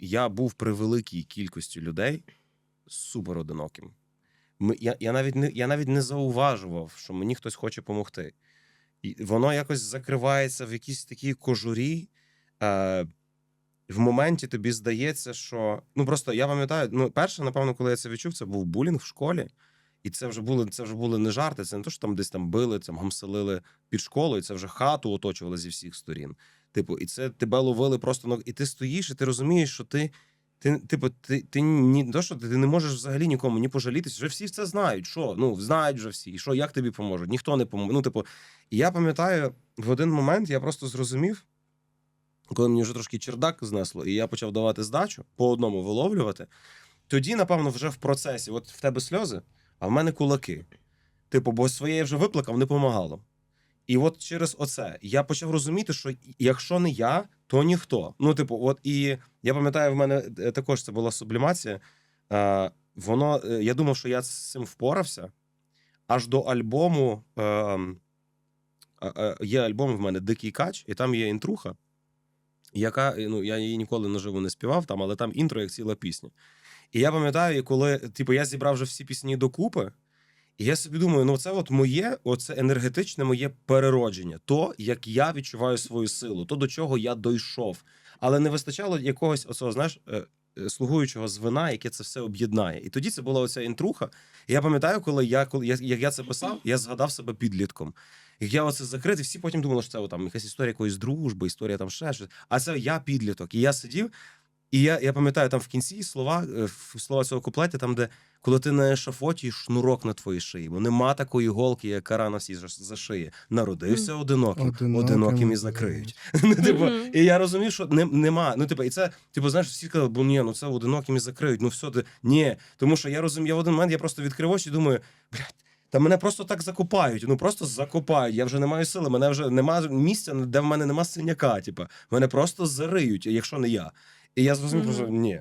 я був при великій кількості людей супер одиноким. Я, я, навіть не, я навіть не зауважував, що мені хтось хоче допомогти. І воно якось закривається в якійсь такій кожурі. Е, в моменті тобі здається, що ну просто я пам'ятаю, ну перше, напевно, коли я це відчув, це був булінг в школі. І це вже були це вже були не жарти. Це не то, що там десь там били, там гамселили під школою. Це вже хату оточували зі всіх сторін. Типу, і це тебе ловили просто ну, і ти стоїш, і ти розумієш, що ти. Ти, типу, ти, ти ні то, що ти, ти не можеш взагалі нікому ні пожалітися. Вже всі це знають. Що? Ну, знають вже всі. І що, як тобі поможуть? Ніхто не поможе. Ну, типу, і я пам'ятаю, в один момент я просто зрозумів, коли мені вже трошки чердак знесло, і я почав давати здачу по одному виловлювати. Тоді, напевно, вже в процесі, от в тебе сльози, а в мене кулаки. Типу, бо своє я вже виплакав, не помагало. І от через оце я почав розуміти, що якщо не я, то ніхто. Ну, типу, от і я пам'ятаю, в мене е, також це була сублімація. Е, воно, я думав, що я з цим впорався. Аж до альбому. Е, е, е, є альбом в мене Дикий кач, і там є інтруха, яка ну, я її ніколи наживо не співав, там, але там інтро як ціла пісня. І я пам'ятаю, коли типу, я зібрав вже всі пісні докупи, і я собі думаю, ну це от моє, оце енергетичне моє переродження, то як я відчуваю свою силу, то до чого я дійшов. Але не вистачало якогось оцього, знаєш, е, е, слугуючого звина, яке це все об'єднає. І тоді це була оця інтруха. І я пам'ятаю, коли я коли я, як я це писав, я згадав себе підлітком. Як я оце закрив, і всі потім думали, що це там якась історія якоїсь дружби, історія там ще щось. А це я підліток. І я сидів. І я, я пам'ятаю, там в кінці слова, е, слова цього куплеті, там, де коли ти на ешафоті шнурок на твоїй шиї, бо нема такої голки, як кара на всій за, шиї. Народився одиноким, Одиноким одиноким і і закриють. Ну, типу, і я розумів, що не, нема. Ну, типу, і це, типу, знаєш, всі казали, бо ні, ну це одиноким і закриють. Ну все, ти... ні. Тому що я розумію, я в один момент я просто відкрив очі і думаю, блядь, та мене просто так закопають. Ну просто закопають. Я вже не маю сили, мене вже нема місця, де в мене нема синяка. Типу, мене просто зариють, якщо не я. І я зрозумів, Мгм. що ні,